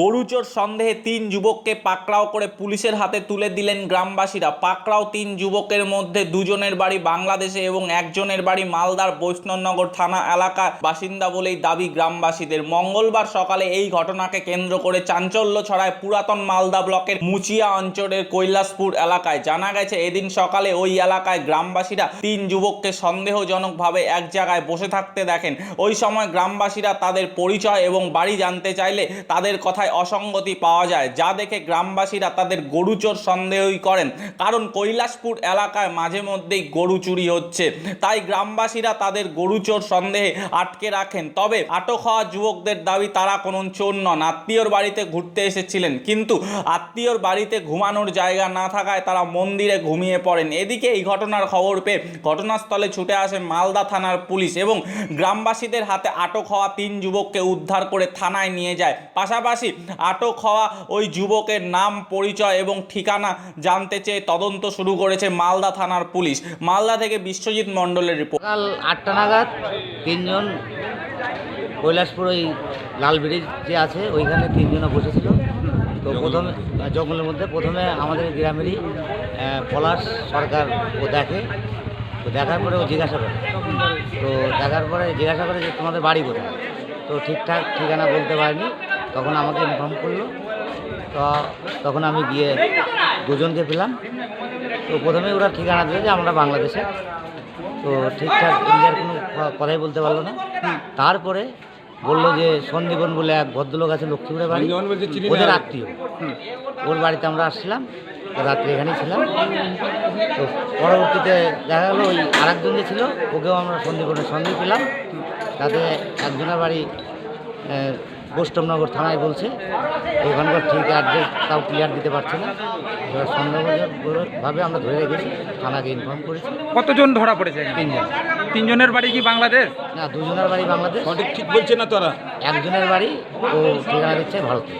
গরুচোর সন্দেহে তিন যুবককে পাকড়াও করে পুলিশের হাতে তুলে দিলেন গ্রামবাসীরা। পাকড়াও তিন যুবকের মধ্যে দুজনের বাড়ি বাংলাদেশে এবং একজনের বাড়ি মালদার বৈষ্ণবনগর থানা এলাকার বাসিন্দা বলেই দাবি গ্রামবাসীদের। মঙ্গলবার সকালে এই ঘটনাকে কেন্দ্র করে চাঞ্চল্য ছড়ায় পুরাতন মালদা ব্লকের মুচিয়া অঞ্চলের কৈলাসপুর এলাকায়। জানা গেছে, এদিন সকালে ওই এলাকায় গ্রামবাসীরা তিন যুবককে সন্দেহজনকভাবে এক জায়গায় বসে থাকতে দেখেন। ওই সময় গ্রামবাসীরা তাদের পরিচয় এবং বাড়ি জানতে চাইলে তাদের কথায় অসঙ্গতি পাওয়া যায়, যা দেখে গ্রামবাসীরা তাদের গরু চোর সন্দেহই করেন। কারণ কৈলাসপুর এলাকায় মাঝে মধ্যেই গরু চুরি হচ্ছে। তাই গ্রামবাসীরা তাদের গরু চোর সন্দেহে আটকে রাখেন। তবে আটক হওয়া যুবকদের দাবি, তারা কোনো চোর নন। আত্মীয়র বাড়িতে ঘুরতে এসেছিলেন। কিন্তু আত্মীয়র বাড়িতে ঘুমানোর জায়গা না থাকায় তারা মন্দিরে ঘুমিয়ে পড়েন। এদিকে এই ঘটনার খবর পেয়ে ঘটনাস্থলে ছুটে আসে মালদা থানার পুলিশ এবং গ্রামবাসীদের হাতে আটক হওয়া তিন যুবককে উদ্ধার করে থানায় নিয়ে যায়। পাশাপাশি আটক হওয়া ওই যুবকের নাম পরিচয় এবং ঠিকানা জানতে চেয়ে তদন্ত শুরু করেছে মালদা থানার পুলিশ। মালদা থেকে বিশ্বজিৎ মণ্ডলের রিপোর্ট। সকাল আটটা নাগাদ তিনজন কৈলাসপুর ওই লাল ব্রিজ যে আছে ওইখানে তিনজনে বসেছিল। তো প্রথমে জঙ্গলের মধ্যে প্রথমে আমাদের গ্রামেরই পলাশ সরকার ও দেখে। তো দেখার পরে ও জিজ্ঞাসা করে। তো দেখার পরে জিজ্ঞাসা করে যে তোমাদের বাড়ি কোথায়? তো ঠিকঠাক ঠিকানা বলতে পারিনি। তখন আমাকে ইনফর্ম করল। তো তখন আমি গিয়ে দুজনকে পেলাম। তো প্রথমে ওরা ঠিকানা দিল যে আমরা বাংলাদেশে। তো ঠিকঠাক ইন্ডিয়ার কোনো কথাই বলতে পারল না। তারপরে বলল যে সন্দীপন বলে এক ভদ্রলোক আছে লক্ষ্মীপুরে বাড়ি। ওদের আত্মীয়। ওর বাড়িতে আমরা আসছিলাম। রাত্রে এখানেই ছিলাম। তো পরবর্তীতে দেখা গেলো ওই আরেকজন যে ছিল ওকেও আমরা সন্দীপনের সঙ্গে পেলাম। তাতে একজনের বাড়ি বৈষ্ণবনগর থানায় বলছে এখানকার ওখানকার ঠিক অ্যাড্রেস তাও ক্লিয়ার দিতে পারছে না। এবার সন্দেহভাবে আমরা ধরে রেখেছি থানাকে ইনফর্ম করেছি। কতজন ধরা পড়েছে তিনজন। তিনজনের বাড়ি কি বাংলাদেশ? না দুজনের বাড়ি বাংলাদেশ। সঠিক ঠিক বলছে না তোরা? একজনের বাড়ি ও ঠিকানা দিচ্ছে ভারতে।